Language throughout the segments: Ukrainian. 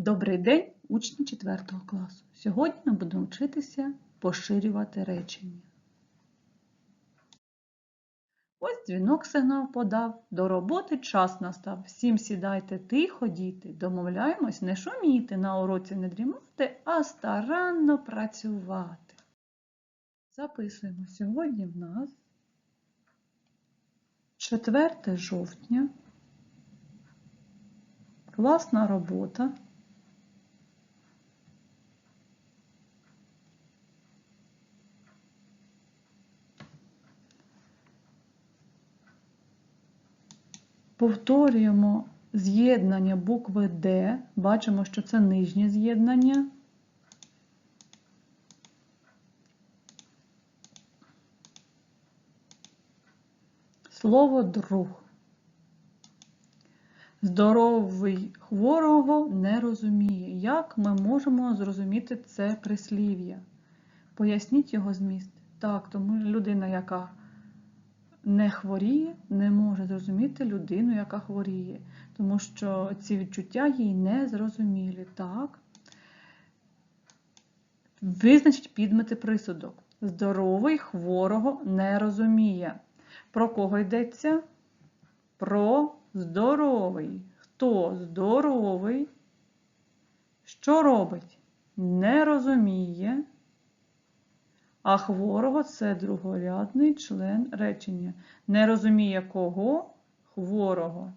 Добрий день, учні 4 класу. Сьогодні ми будемо вчитися поширювати речення. Ось дзвінок сигнал подав, до роботи час настав. Всім сідайте тихо, діти, домовляємось не шуміти, на уроці не дрімати, а старанно працювати. Записуємо сьогодні в нас 4 жовтня. Класна робота. Повторюємо з'єднання букви Д. Бачимо, що це нижнє з'єднання. Слово друг. Здоровий хворого не розуміє. Як ми можемо зрозуміти це прислів'я? Поясніть його зміст. Так, тому людина, яка не хворіє, не може зрозуміти людину, яка хворіє, тому що ці відчуття їй не зрозумілі. Так? Визначить підмети присудок. Здоровий хворого не розуміє. Про кого йдеться? Про здоровий. Хто здоровий? Що робить? Не розуміє. А хворого це другорядний член речення. Не розуміє кого? Хворого.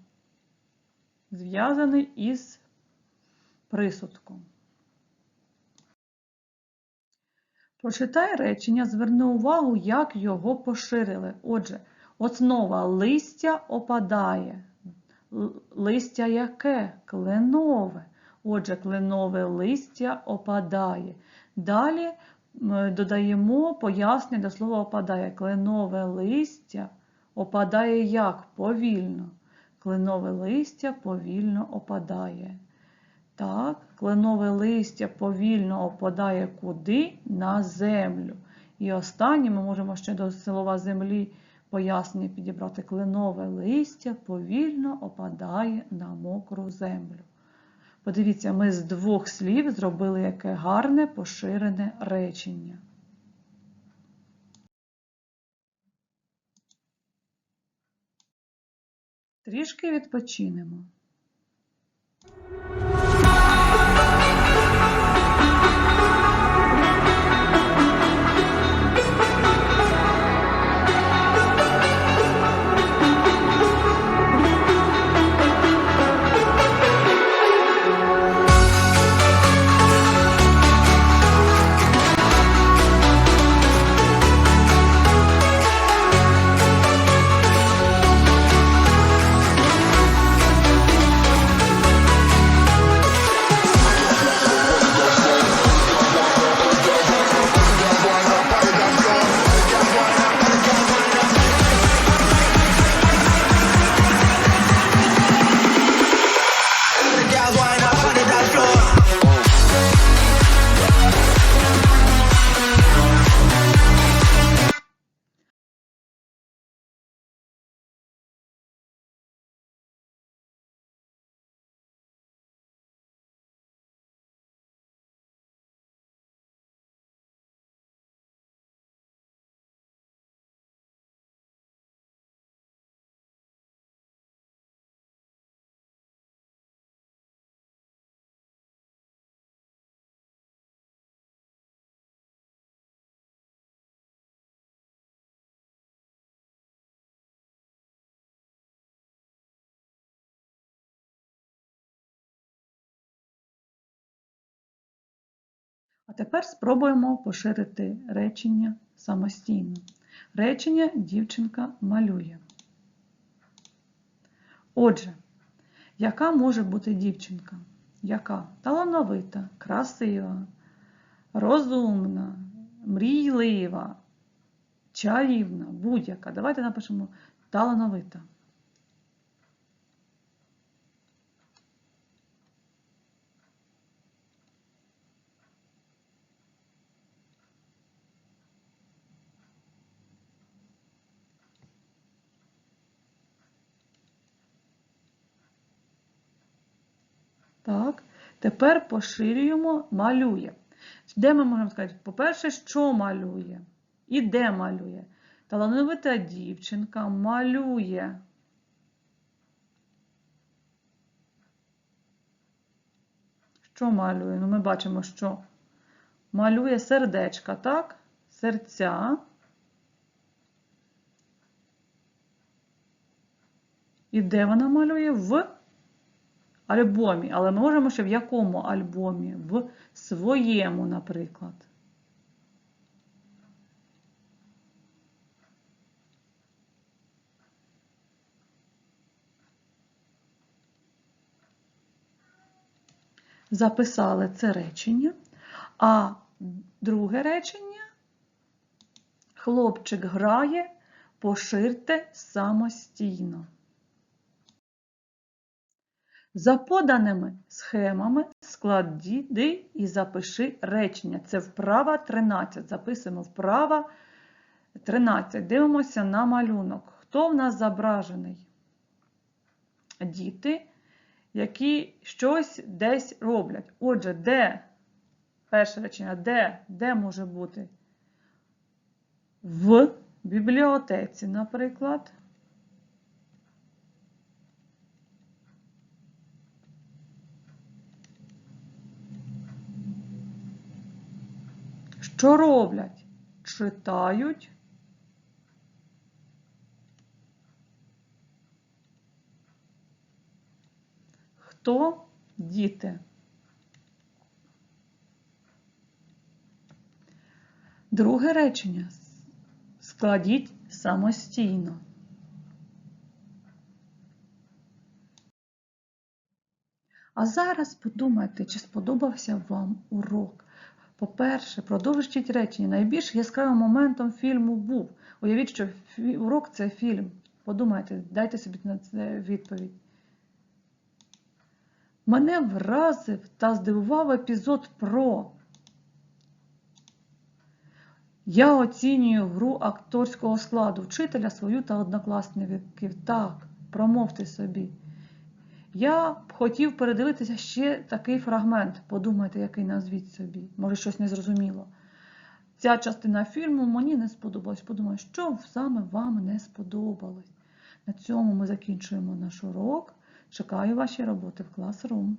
Зв'язаний із присудком. Прочитай речення, зверни увагу, як його поширили. Отже, основа листя опадає. Листя яке? Кленове. Отже, кленове листя опадає. Далі додаємо пояснення до слова опадає. Кленове листя опадає як? Повільно. Кленове листя повільно опадає. Так, кленове листя повільно опадає куди? На землю. І останнє ми можемо ще до слова землі пояснення підібрати. Кленове листя повільно опадає на мокру землю. Подивіться, ми з двох слів зробили яке гарне поширене речення. Трішки відпочинемо. А тепер спробуємо поширити речення самостійно. Речення дівчинка малює. Отже, яка може бути дівчинка? Яка? Талановита, красива, розумна, мрійлива, чарівна, будь-яка. Давайте напишемо талановита. Так, Тепер поширюємо малює. Де ми можемо сказати? По-перше, що малює? І де малює? Талановита дівчинка малює. Що малює? Ну, ми бачимо, що малює сердечка, так? Серця. І де вона малює? В альбомі. Але ми можемо ще в якому альбомі? В своєму, наприклад. Записали це речення. А друге речення хлопчик грає, поширте самостійно. За поданими схемами склад склади і запиши речення. Це вправа 13. Записуємо вправа 13. Дивимося на малюнок. Хто в нас зображений? Діти, які щось десь роблять. Отже, де перше речення, де, де може бути? В бібліотеці, наприклад. Що роблять? Читають. Хто діти? Друге речення складіть самостійно. А зараз подумайте, чи сподобався вам урок. По-перше, продовжіть речення. Найбільш яскравим моментом фільму був. Уявіть, що урок це фільм. Подумайте, дайте собі на це відповідь. Мене вразив та здивував епізод про. Я оцінюю гру акторського складу вчителя свою та однокласників. Так, промовте собі. Я б хотів передивитися ще такий фрагмент. Подумайте, який назвіть собі. Може, щось незрозуміло. Ця частина фільму мені не сподобалась. Подумаю, що саме вам не сподобалось. На цьому ми закінчуємо наш урок. Чекаю ваші роботи в Classroom.